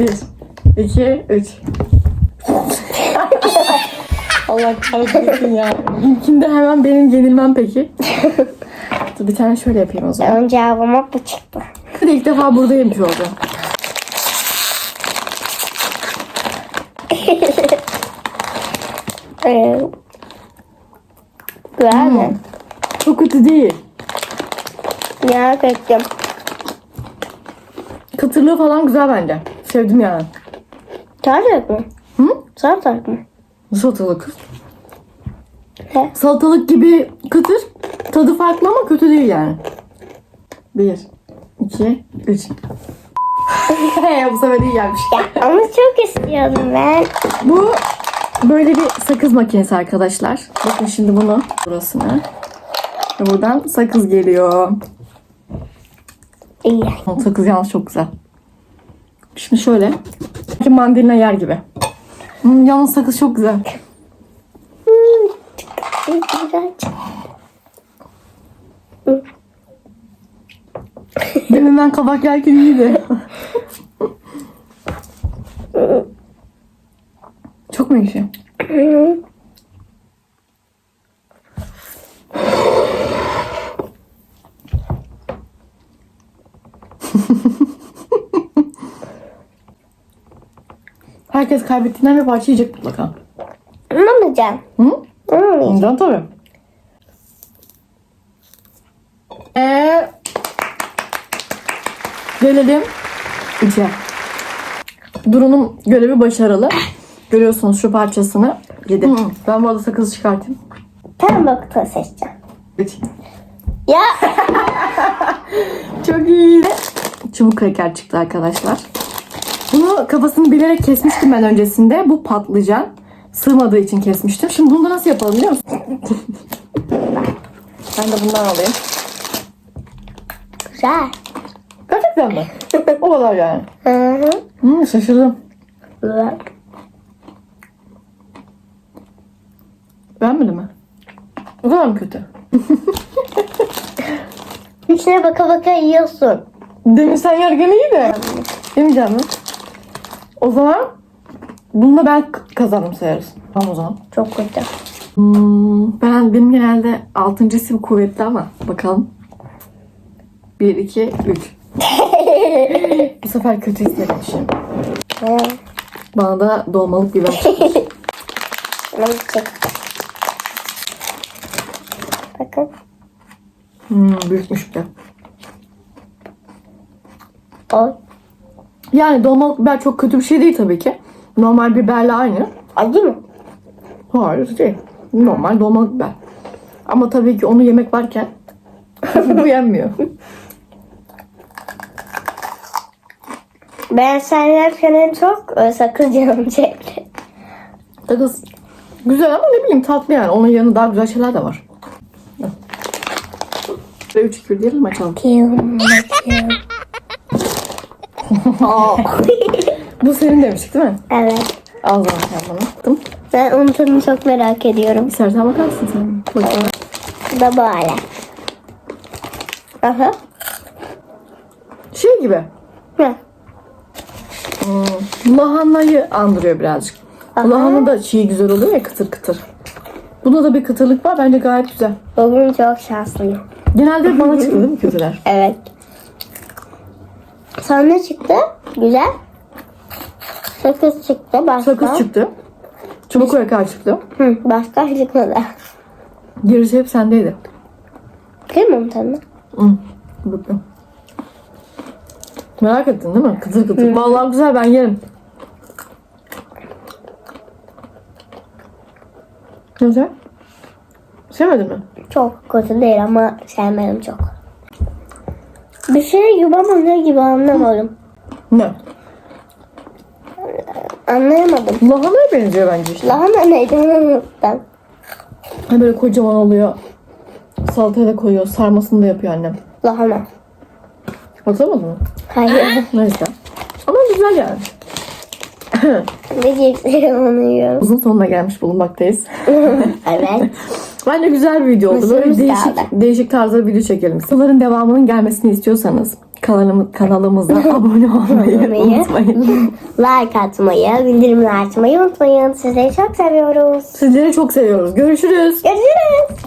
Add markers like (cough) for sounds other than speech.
Bir, iki, üç. Allah kahretsin ya. İlkinde hemen benim yenilmem peki. Dur bir tane şöyle yapayım o zaman. Önce cevabıma bu çıktı. Bir de ilk defa burada yemiş olacağım. (laughs) Ee, güzel mi? Çok kötü değil. Merak ettim. Kıtırlığı falan güzel bence. Sevdim yani. Sarımsak mı? Hı? Sarımsak mı? Salatalık. He. Salatalık gibi kıtır. Tadı farklı ama kötü değil yani. Bir, iki, üç. (laughs) Bu sefer iyi gelmiş. Ama çok istiyordum ben. Bu böyle bir sakız makinesi arkadaşlar. Bakın şimdi bunu burasına. Ve buradan sakız geliyor. İyi. Sakız yalnız çok güzel. Şimdi şöyle. Mandalina yer gibi. Hmm, yalnız sakız çok. Güzel. Demin ben kabak yerken iyiydi. çok mu ekşi? (laughs) Herkes kaybettiğinden bir parça yiyecek mutlaka. Anlamayacağım. Hı? Anlamayacağım. Ondan tabii. Ee, gelelim üçe. Duru'nun görevi başarılı. Görüyorsunuz şu parçasını yedi. Ben bu arada sakızı çıkartayım. Tamam bakalım seçeceğim. Üç. Ya (laughs) Çok iyi. Çubuk kraker çıktı arkadaşlar. Bunu kafasını bilerek kesmiştim ben öncesinde. Bu patlıcan. Sığmadığı için kesmiştim. Şimdi bunu da nasıl yapalım biliyor musun? (laughs) ben de bundan alayım. güzel. Gerçekten mi? o kadar yani. Hı hı. Hmm, şaşırdım. Güzel. Beğenmedin mi? O kadar mı kötü? (laughs) İçine baka baka yiyorsun. Demin sen yerken iyi de. Yemeyeceğim mi? O zaman bunu da ben kazandım sayarız. Tamam o zaman. Çok kötü. Hmm, ben benim genelde altıncısı bir kuvvetli ama bakalım. Bir, iki, üç. (laughs) Bu sefer kötü hissetmişim. Bana da dolmalık biber (laughs) çekti. Bakın. Hmm, büyükmüş bir de. Oy. Yani dolmalık biber çok kötü bir şey değil tabii ki. Normal biberle aynı. Acı mı? Hayır değil. Normal dolmalık biber. Ama tabii ki onu yemek varken (laughs) bu yenmiyor. Ben sen yerken en çok e, sakız canım çekti. Sakız güzel ama ne bileyim tatlı yani. Onun yanında daha güzel şeyler de var. Ve 3 2 diyelim açalım? Bu senin demiştik değil mi? Evet. Al zaman sen bana. Attım. Ben onun tadını çok merak ediyorum. İstersen bakarsın sen. Bakalım. Bu da böyle. Aha. Şey gibi. Hı. Hmm, lahanayı andırıyor birazcık. Aha. Lahana da çiğ güzel oluyor ya kıtır kıtır. Bunda da bir kıtırlık var. Bence gayet güzel. Bugün çok şanslıyım. Genelde bana çıkıyor değil mi (laughs) kötüler? Evet. Sonra ne çıktı? Güzel. Sakız çıktı. Başka? Sakız çıktı. Çubuk kraker çıktı. Hı, başka çıkmadı. Gerisi hep sendeydi. Kıyım mı tadını? Hı. Bakın. Merak ettin değil mi? Kıtır kıtır. Vallahi güzel ben yerim. Güzel. Sevmedin mi? Çok kötü değil ama sevmedim çok. Bir şey gibi ama ne gibi anlamadım. Ne? Anlayamadım. Lahanaya benziyor bence işte. Lahana neydi onu unuttum. Böyle kocaman oluyor. Salataya da koyuyor. Sarmasını da yapıyor annem. Lahana. Hatırlamadın mı? Hayır. (laughs) Neyse. Ama güzel yani. ne diyeceksin (laughs) onu yiyorum. Uzun sonuna gelmiş bulunmaktayız. (laughs) evet. Bence güzel bir video oldu. Böyle değişik, geldi. değişik tarzda video çekelim. Sıraların devamının gelmesini istiyorsanız Kanalımı, kanalımıza (laughs) abone olmayı Olmayı. unutmayın. (laughs) like atmayı, bildirimleri açmayı unutmayın. Sizleri çok seviyoruz. Sizleri çok seviyoruz. Görüşürüz. Görüşürüz.